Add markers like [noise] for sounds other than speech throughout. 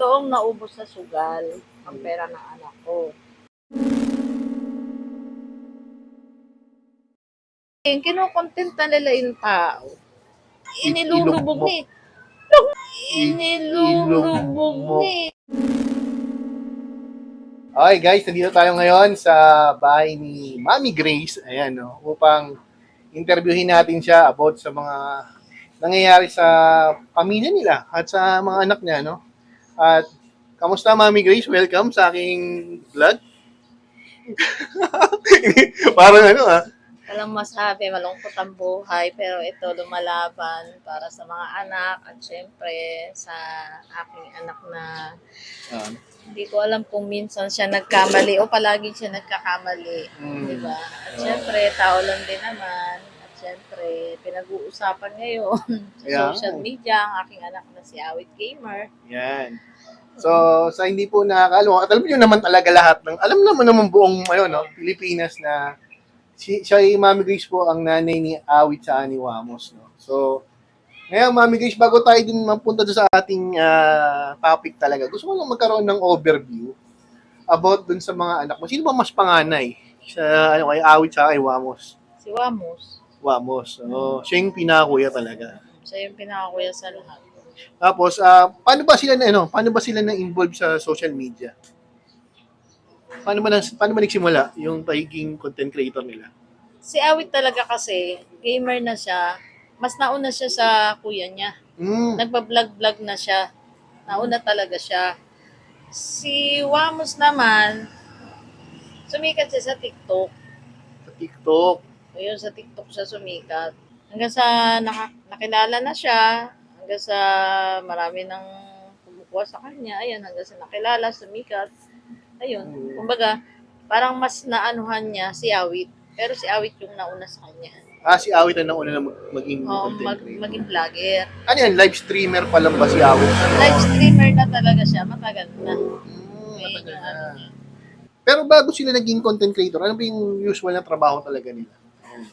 Totoong naubos sa sugal ang pera ng anak ko. Yung kinukontent na nila yung tao. Inilulubog ni. Inilulubog ni. Okay guys, nandito tayo ngayon sa bahay ni Mami Grace. Ayan, no, upang interviewin natin siya about sa mga nangyayari sa pamilya nila at sa mga anak niya, no? At kamusta Mami Grace? Welcome sa aking vlog. [laughs] Parang ano ah. Walang masabi, malungkot ang buhay, pero ito lumalaban para sa mga anak at syempre sa aking anak na Ah, hindi ko alam kung minsan siya nagkamali o palagi siya nagkakamali. mm, Di ba? At syempre, tao lang din naman. At syempre, pinag-uusapan ngayon sa Yeah. social media ang aking anak na si Awit Gamer. Yan. So, sa hindi po nakakaalam, at alam niyo naman talaga lahat ng, alam naman naman buong ano, no, Pilipinas na si, siya ay Mami Grace po ang nanay ni Awit sa Ani Wamos. No? So, ngayon Mami Grace, bago tayo din mapunta sa ating ah, topic talaga, gusto ko lang magkaroon ng overview about dun sa mga anak mo. Sino ba mas panganay sa ano, kay Awit sa kay Wamos? Si Wamos. Wamos. So, siya yung pinakuya talaga. Siya yung pinakakuya sa lahat. Tapos, ah, paano ba sila na, ano, paano ba sila na involved sa social media? Paano ba, nas- paano ba nagsimula yung pagiging content creator nila? Si Awit talaga kasi, gamer na siya. Mas nauna siya sa kuya niya. Mm, Nagpa-vlog-vlog na siya. Nauna talaga siya. Si Wamos naman, sumikat siya sa TikTok. sa TikTok. Ayun, sa TikTok siya sumikat. Hanggang sa naka, nakilala na siya, hanggang sa marami nang kumukuha sa kanya, ayun, hanggang sa nakilala, sumikat. Ayun, Mm. kumbaga, parang mas naanuhan niya si Awit. Pero si Awit yung nauna sa kanya. Ah, si Awit ang nauna na mag- maging Oo, content mag, creator. maging vlogger. Ano yan, live streamer pa lang ba si Awit? Live streamer na talaga siya, matagal na. Mm, Ayun matagal yung na. ano niya. Pero bago sila naging content creator, ano ba yung usual na trabaho talaga nila?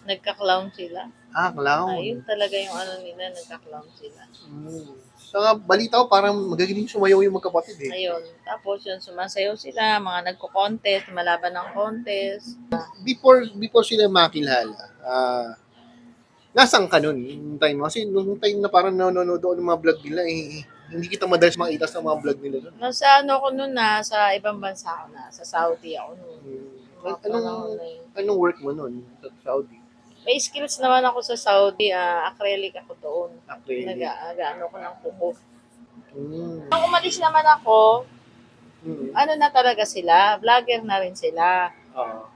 Nagka-clown sila. Ah, clown. Ayun talaga yung ano nila, nagka-clown sila. Mm. Sa balita ko, parang magagaling sumayaw yung magkapatid eh. Ayun. Tapos yun, sumasayaw sila, mga nagko-contest, malaban ng contest. before before sila makilala, ah nasaan ka nun? Yung time mo? Kasi nung time na parang nanonood ako ng mga vlog nila, eh, hindi kita madalas makita sa mga vlog nila. nun. Nasa ano ko nun na, sa ibang bansa ako na, sa Saudi ako nun. Hmm. Anong, anong work mo nun sa Saudi? May skills naman ako sa Saudi, ah, acrylic ako doon. Acrylic. Nag-ano ko ng kuko. Hmm. Nung umalis naman ako, Hmm. ano na talaga sila, vlogger na rin sila. Oo.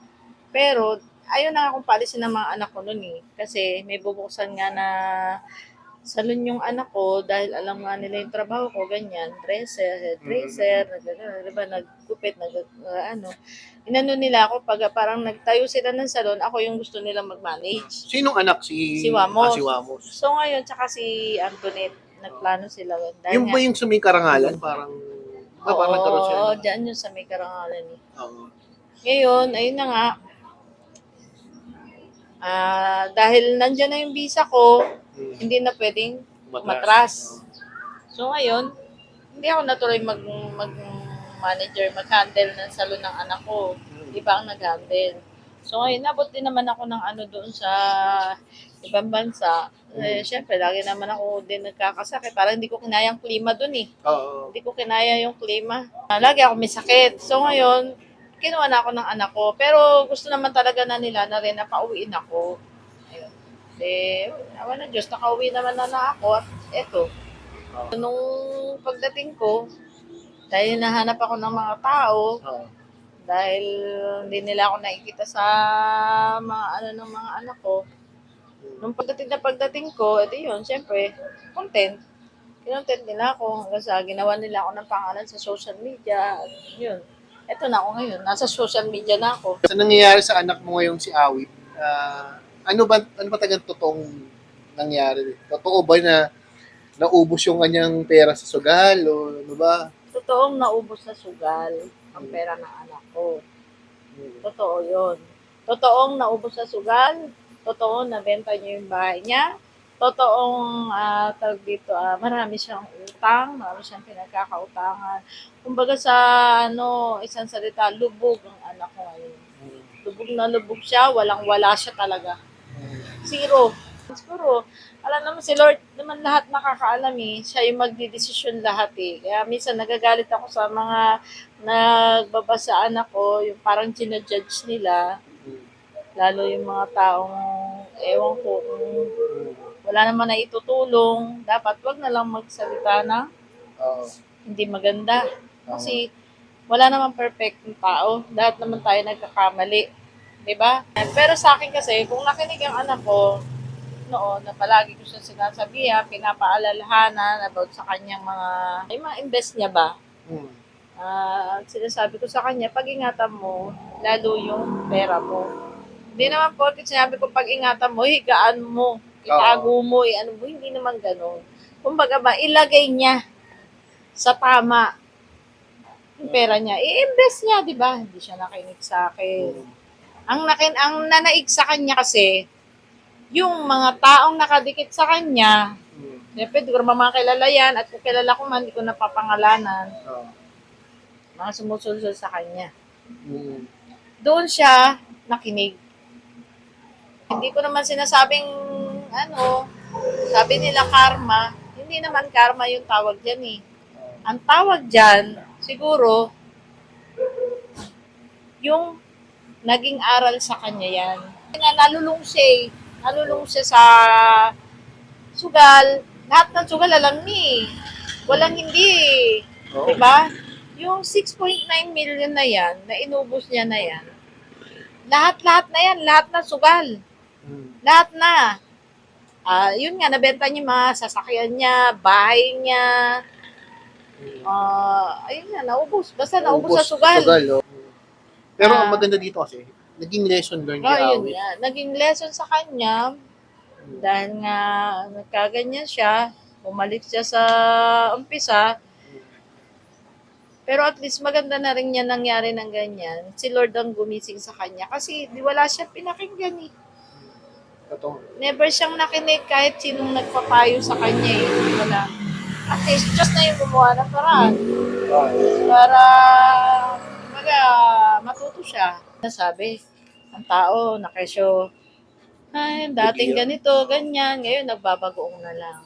Pero, ayun na akong palisin ng mga anak ko nun eh. Kasi may bubuksan nga na salon yung anak ko dahil alam nga nila yung trabaho ko, ganyan, dresser, hairdresser, mm diba, nagkupit, nag, uh, ano. Inano nila ako pag parang nagtayo sila ng salon, ako yung gusto nilang mag-manage. Sinong anak? Si, Si Wamos. Ah, si Wamos. So ngayon, tsaka si Antoinette, nagplano sila. Dahil Yung ba yung sa may karangalan? Parang, ah, parang nagkaroon siya. Oo, dyan yun sa may karangalan eh. Oo. Ngayon, ayun na nga. Ah, dahil nandyan na yung visa ko, Hmm. hindi na pwedeng Matras. matras. So ngayon, hindi ako natuloy mag, mag manager, mag-handle ng salon ng anak ko. Hmm. Iba ang nag-handle. So ngayon, nabot din naman ako ng ano doon sa ibang bansa. Eh, syempre, lagi naman ako din nagkakasakit. Parang hindi ko kinaya ang klima doon eh. Oo. Hindi ko kinaya yung klima. Ah, Lagi ako may sakit. So ngayon, kinuha na ako ng anak ko. Pero gusto naman talaga na nila na rin na pauwiin ako. Ayun. Eh, awa na Diyos, nakauwi naman na na ako. At eto, nung pagdating ko, dahil nahanap ako ng mga tao, Oo. dahil hindi nila ako nakikita sa mga ano ng mga anak ko, nung pagdating na pagdating ko, edi yun, syempre, content. Kinontent nila ako hanggang sa ginawa nila ako ng pangalan sa social media. At yun. Eto na ako ngayon. Nasa social media na ako. Sa nangyayari sa anak mo ngayong si Awit, ah, ano ba ano ba tagang totoong nangyari? Totoo ba na naubos yung kanyang pera sa sugal o ano ba? Totoong naubos sa sugal ang pera ng anak ko. Totoo yun. Totoong naubos sa sugal. Totoo na benta niya yung bahay niya. Totoong ah, tawag dito, ah, marami siyang utang, marami siyang pinagkakautangan. Kumbaga sa ano, isang salita, lubog ang anak ko ngayon. Lubog na lubog siya, walang wala siya talaga. Zero. Siguro, alam naman si Lord naman lahat nakakaalam eh. Siya yung magdidesisyon lahat eh. Kaya minsan nagagalit ako sa mga nagbabasa anak ko, yung parang ginajudge nila. Lalo yung mga taong, ewan ko, wala naman na itutulong, dapat wag na lang magsalita ng Oo. hindi maganda. Kasi wala naman perfect ng tao. Lahat naman tayo nagkakamali. 'Di ba? Pero sa akin kasi, kung nakinig ang anak ko, noon, na palagi ko siya sinasabihan, pinapaalalahanan about sa kanyang mga, yung mga invest niya ba? Mm. Ah, sinasabi ko sa kanya, pag-ingatan mo, lalo yung pera mo. Hindi naman po, sinabi ko, pag-ingatan mo, higaan mo, itago mo, eh, ano mo, hindi naman ganun. Kumbaga ba, ilagay niya sa tama yung pera niya. I-invest niya, di ba? Hindi siya nakinig sa akin. Ang, nakin, ang nanaig sa kanya kasi, yung mga taong nakadikit sa kanya, Mm. Siyempre, di ko naman makilala yan. At kung kilala ko man, di ko napapangalanan. Oo. Mga sumusulsol sa kanya. Mm. Doon siya nakinig. Hindi ko naman sinasabing, ano, sabi nila karma. Hindi naman karma yung tawag dyan eh. Ang tawag dyan, siguro, yung naging aral sa kanya yan. Na nalulung siya eh. Nalulung siya sa sugal. Lahat ng sugal alam ni. Walang hindi eh. Oo. Diba? Yung 6.9 million na yan, na inubos niya na yan, lahat-lahat na yan, lahat na sugal. Mm. Lahat na. Ah, yun nga, nabenta niya mga sasakyan niya, bahay niya. Ah, ayun nga, naubos. Basta naubos sa Ubos, sugal. oh. Pero ang Ah. maganda dito kasi, naging lesson learned Oh, kay yun Awit. nga. Naging lesson sa kanya, dahil nga nagkaganyan siya, bumalik siya sa umpisa, pero at least maganda na rin niya nangyari ng ganyan. Si Lord ang gumising sa kanya kasi di wala siya pinakinggan eh. Totoo. Never siyang nakinig kahit sinong nagpapayo sa kanya eh. Wala. At least, just na yung gumawa ng paraan para maga, matuto siya. Nasabi, ang tao na kesyo, ay, dating ganito, ganyan, ngayon nagbabagoong na lang.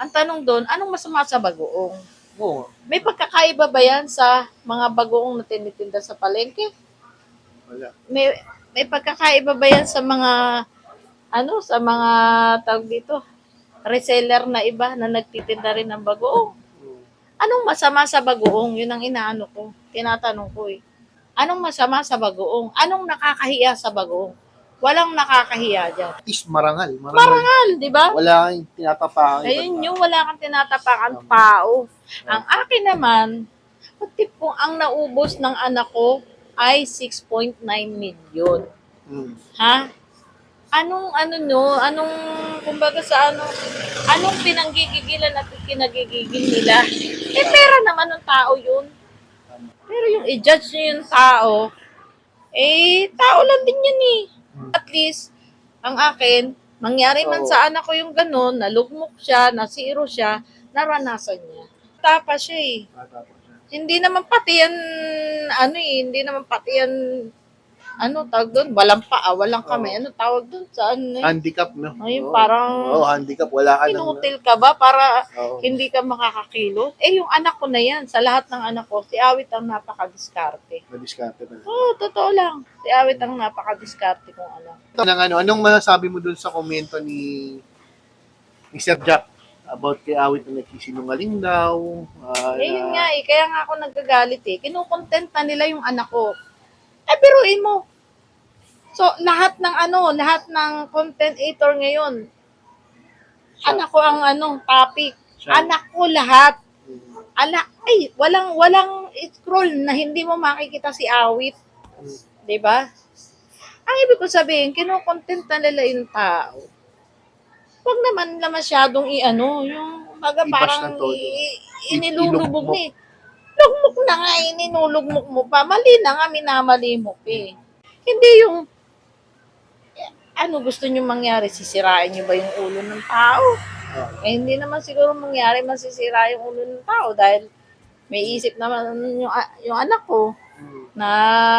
Ang tanong doon, anong masama sa bagoong? Oo. May pagkakaiba ba yan sa mga bagoong na tinitinda sa palengke? Wala. May, may pagkakaiba ba yan sa mga, ano, sa mga, tawag dito, reseller na iba na nagtitinda rin ng bagoong? Anong masama sa bagoong? Yun ang inaano ko. Tinatanong ko eh. Anong masama sa bagoong? Anong nakakahiya sa bagoong? Walang nakakahiya dyan. Least marangal. Marangal. Marangal, di ba? Wala kang tinatapakan. Ayun yung wala kang tinatapakan tao. Ang akin naman, pati po ang naubos ng anak ko ay 6.9 million. Mm. Ha? Anong ano no? Anong kumbaga sa ano? Anong pinanggigigilan at kinagigigil nila? Eh pera naman ng tao 'yun. Pero yung i-judge niyo yung tao, eh tao lang din 'yan eh. At least ang akin, mangyari man sa anak ko yung ganun, nalugmok siya, nasiro siya, naranasan niya. Tapa siya eh. Hindi naman pati yan, ano eh, hindi naman pati yan, ano tawag doon, walang paa, walang kamay, ano tawag doon, sa ano eh. Handicap, no? Ayun, Oo. parang Oo, handicap. Wala ka nang... Pinutil ka ba para Oo. hindi ka makakakilo? Eh, yung anak ko na yan, sa lahat ng anak ko, si Awit ang napakadiskarte. Madiskarte na. Oo, totoo lang. Si Awit ang napakadiskarte kong anak. Ito, ng ano, anong masasabi mo dun sa komento ni, ni Sir Jack about kay Awit na nagsisinungaling daw? ah, Eh, yun nga eh, kaya nga ako nagagalit eh. Kinukontent na nila yung anak ko. Eh, biruin mo. So, lahat ng ano, lahat ng content editor ngayon, anak ko ang ano, topic. Siya- Anak ko lahat. Anak, ay, walang, walang scroll na hindi mo makikita si Awit. Ba? Ang ibig ko sabihin, kinukontent na nila yung tao. Huwag naman na masyadong i-ano, yung baga parang i- inilulubog ni. Lugmok na nga, ininulugmok mo pa. Mali na nga, minamali mo pa eh. Hindi yung, eh, ano gusto nyo mangyari? Sisirain nyo ba yung ulo ng tao? Eh, hindi naman siguro mangyari masisira yung ulo ng tao dahil may isip naman yung, yung anak ko Mm. na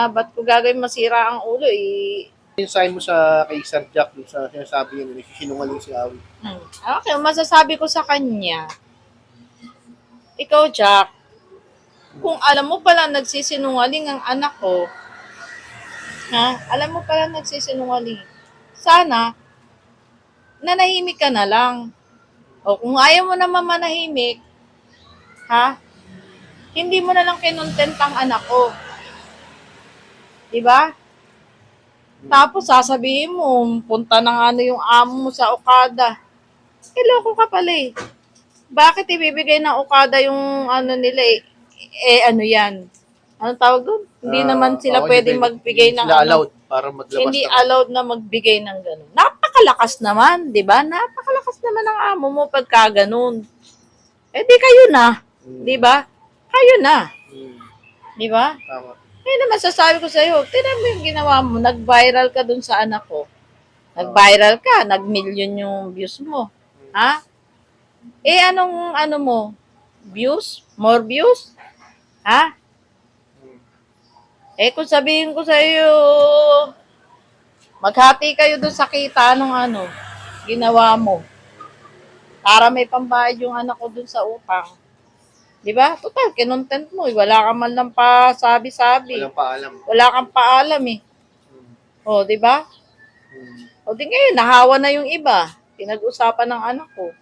ba't ko gagawin masira ang ulo eh. Yung sign mo sa kay Sir Jack, dun sa sinasabi niya, nagsisinungaling si Awit. Hmm. Okay, masasabi ko sa kanya, ikaw Jack, kung alam mo pala nagsisinungaling ang anak ko, ha, alam mo pala nagsisinungaling, sana, nanahimik ka na lang. O kung ayaw mo naman manahimik, ha, hindi mo na lang kinontent ang anak ko. Diba? Tapos sasabihin mo, punta ng ano yung amo mo sa Okada. Eh, loko ka pala eh. Bakit ibibigay ng Okada yung ano nila eh? Eh, ano yan? Anong tawag doon? Hindi Ah, naman sila oo, pwedeng hindi magbigay hindi ng sila ano. allowed para maglabas Hindi ng- allowed na magbigay ng ganun. Napakalakas naman, di ba? Napakalakas naman ng amo mo pagka ganun. Eh di kayo na, Mm. di ba? Kayo na, Mm. di ba? Tama. Kaya naman sasabi ko sa'yo, tinan mo yung ginawa mo, nag-viral ka dun sa anak ko. Nag-viral ka, nag-million yung views mo. Ha? Eh, anong ano mo? Views? More views? Ha? Eh, kung sabihin ko sa iyo, maghati kayo dun sa kita ng ano, ginawa mo. Para may pambayad yung anak ko dun sa utang. Di ba? Total, kinontent mo. eh. Wala ka man lang pa sabi-sabi. Walang paalam. Wala kang paalam eh. Mm. O, di ba? Mm. O di ngayon, nahawa na yung iba. Pinag-usapan ng anak ko.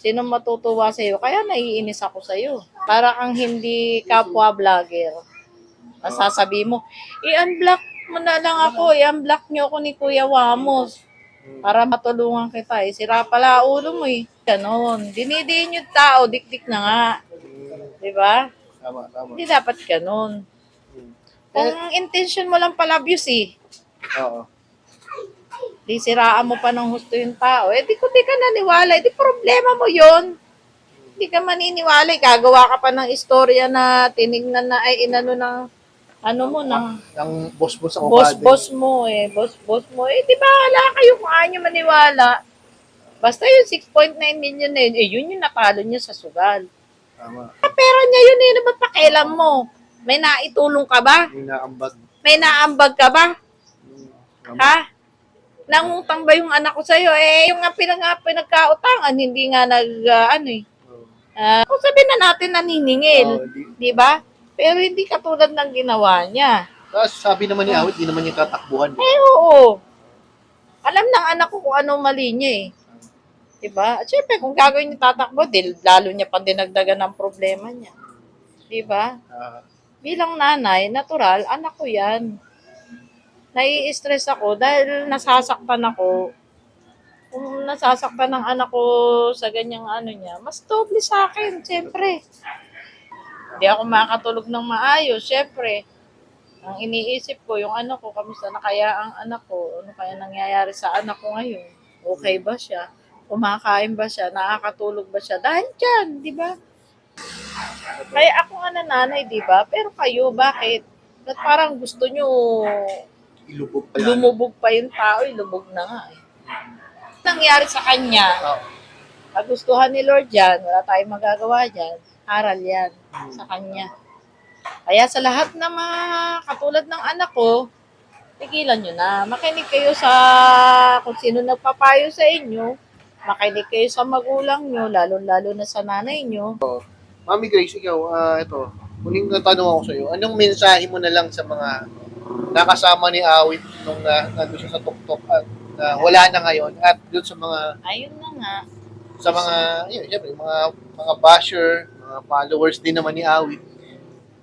Sino matutuwa sa'yo? Kaya naiinis ako sa'yo. Para kang hindi kapwa vlogger. Masasabi mo, i-unblock mo na lang ako. I-unblock niyo ako ni Kuya Wamos. Para matulungan kita eh. Sira pala ulo mo eh. Ganon. Dinidiin yung tao, dikdik na nga. Di ba? Tama, tama. Hindi dapat ganon. Mm. Kung intention mo lang pala abuse eh. Oo. Di siraan mo pa ng husto yung tao, eh di ko di ka naniwala, eh di problema mo yon Di ka maniniwala, eh, gagawa ka pa ng istorya na tinignan na ay inano ng ano mo, ng Ang boss-boss ang boss-boss mo eh, boss-boss mo, eh di ba wala kayo kung nyo maniwala. Basta yung 6.9 million na yun, eh yun yung napalo nyo sa sugal. Tama. Ah, Pero niya yun eh, ano pakialam mo? May naitulong ka ba? Yung naambag. May naambag ka ba? Mm. Tama. Ha? Nangutang ba yung anak ko sa'yo? Eh, yung nga pinag pinagkautangan, hindi nga nag, ah, ano eh. Uh, kung sabihin na natin naniningil, Oo, di- ba? Pero hindi katulad ng ginawa niya. Tapos sabi naman ni Awit, di naman niya tatakbuhan. Eh, oo. Alam ng anak ko kung anong mali niya eh. Di ba? At syempre, kung gagawin niya tatakbo, di, lalo niya pang dinagdagan ng problema niya. Di ba? Ah, Bilang nanay, natural, anak ko yan. Nai-stress ako dahil nasasaktan ako. Kung nasasaktan ng anak ko sa ganyang ano niya, mas doble sa akin, syempre. Hindi ako makakatulog ng maayos, syempre. Ang iniisip ko, yung anak ko, kamusta na kaya ang anak ko? Ano kaya nangyayari sa anak ko ngayon? Okay ba siya? Kumakain ba siya? Nakakatulog ba siya? Dahil dyan, di ba? Kaya ako nga nanay, di ba? Pero kayo, bakit? Ba't parang gusto nyo ilubog pala. lumubog pa yung tao, eh, lubog na nga eh. Nangyari sa kanya, Oo. kagustuhan ni Lord yan, wala tayong magagawa dyan, aral yan sa kanya. Kaya sa lahat ng mga katulad ng anak ko, tigilan nyo na. Makinig kayo sa kung sino nagpapayo sa inyo. Makinig kayo sa magulang nyo, lalo-lalo na sa nanay nyo. Mami Grace, ikaw, ah, ito. Huling na tanong ako sa iyo. Anong mensahe mo na lang sa mga nakasama ni Awit nung na, nandun siya sa tuktok at na wala na ngayon at doon sa mga Ayun na nga. sa mga yun, syempre, mga mga basher, mga followers din naman ni Awit.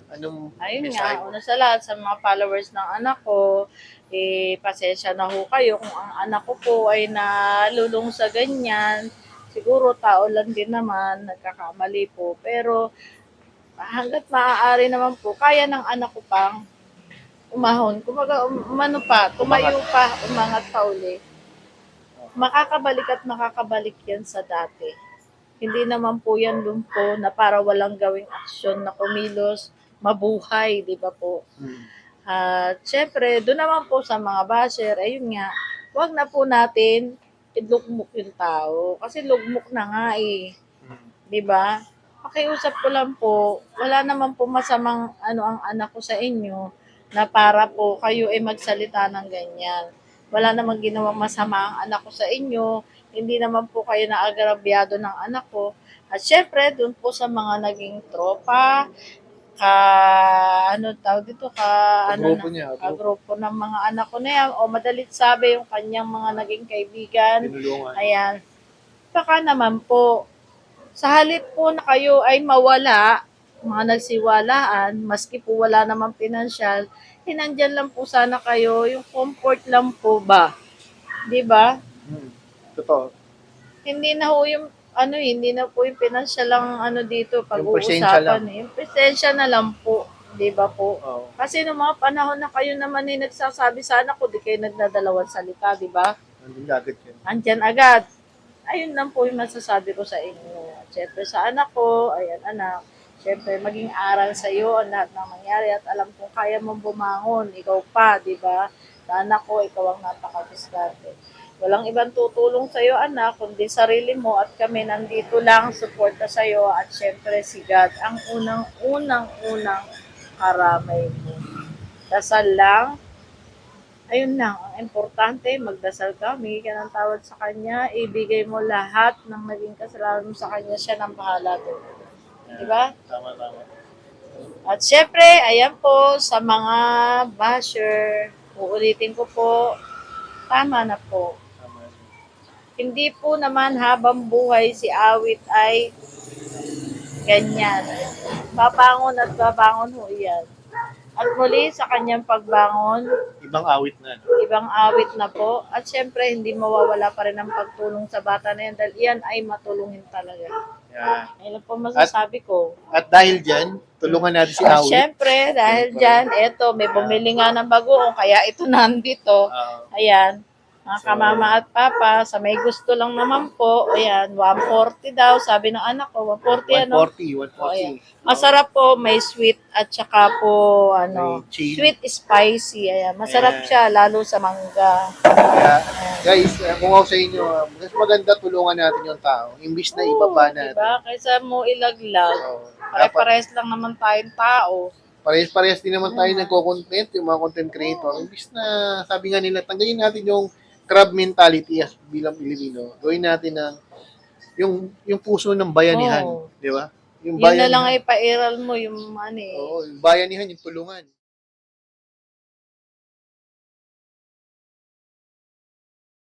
Anong Ayun nga, mo? una sa lahat, sa mga followers ng anak ko, eh, pasensya na ho kayo kung ang anak ko po ay nalulong sa ganyan. Siguro tao lang din naman, nagkakamali po. Pero hanggat maaari naman po, kaya ng anak ko pang umahon. Kumaga, um, umano pa, tumayo pa, umangat pa uli. Makakabalik at makakabalik yan sa dati. Hindi naman po yan lumpo na para walang gawing aksyon na kumilos, mabuhay, di ba po? Hmm. At syempre, doon naman po sa mga basher, ayun nga, wag na po natin ilugmok yung tao. Kasi lugmok na nga eh. Mm. 'di ba? Pakiusap ko lang po, wala naman po masamang ano ang anak ko sa inyo na para po kayo ay magsalita ng ganyan. Wala namang ginawang masama ang anak ko sa inyo. Hindi naman po kayo naagrabyado ng anak ko. At syempre, doon po sa mga naging tropa, ka, ano tawag dito, ka, ano Grupo na, niya, ka grupo. ng mga anak ko na yan, o madalit sabi yung kanyang mga naging kaibigan, Tinulungan. Ayan. Baka naman po, sa halip po na kayo ay mawala, mga nagsiwalaan, maski po wala namang pinansyal, hinandyan lang po sana kayo, yung comfort lang po ba? 'Di ba? Mm. Totoo. Hindi na ho yung ano, hindi na po yung pinansyal lang ano dito pag-uusapan. eh. Yung presensya na lang po, 'di ba po? Oo. Kasi nung mga panahon na kayo naman ay nagsasabi sana ko, di kayo nagdadalawang salita, 'di ba? Nandun agad yan. andyan agad. Ayun lang po yung masasabi ko sa inyo. At syempre sa anak ko, ayan anak, syempre maging aral sa iyo ang lahat ng mangyari at alam kong kaya mong bumangon, ikaw pa, di ba? Sa anak ko, ikaw ang napakadiskarte. Walang ibang tutulong sa iyo anak, kundi sarili mo at kami nandito lang, suporta sa iyo at syempre si God, ang unang, unang, unang karamay mo. Dasal lang, ayun lang, ang importante, magdasal ka, humingi ka ng tawad sa Kanya, ibigay mo lahat ng naging kasalanan mo sa Kanya, siya nang bahala doon. Di ba? Tama, tama. At syempre, ayan po, sa mga basher, uulitin ko po, tama na po. Tama. Hindi po naman habang buhay si Awit ay ganyan. Babangon at babangon ho yan. At muli sa kanyang pagbangon, Ibang awit na. no? ibang awit na po. At syempre, hindi mawawala pa rin ang pagtulong sa bata na yan dahil yan ay matulungin talaga. Yan. Ayun lang po masasabi ko. At dahil dyan, tulungan natin si awit. syempre, dahil dyan, eto, may bumili nga ng bagoong, kaya ito nandito. Ah, Ayan, mga kamama at papa, sa may gusto lang naman po, ayan, 140 daw, sabi ng anak ko, 140 ano? 140, O, ayan. 140. Masarap po, may sweet at saka po, ano, sweet spicy, ayan. Masarap Ayan. siya, lalo sa mangga. Kaya, guys, eh, kung ako sa inyo, ah, mas maganda tulungan natin yung tao. Imbis na ibaba Oo, natin. Diba? Kaysa mo ilaglag, dapat pare-pares lang naman tayong tao. parehas-parehas din naman tayo Mm. nagko-content, yung mga content creator. Imbis na, sabi nga nila, tanggalin natin yung crab mentality as bilang Pilipino. Gawin natin ng yung yung puso ng bayanihan, Oo. di ba? Yung Yun na lang ay pairal mo, yung ano eh. Oo, yung bayanihan, yung tulungan.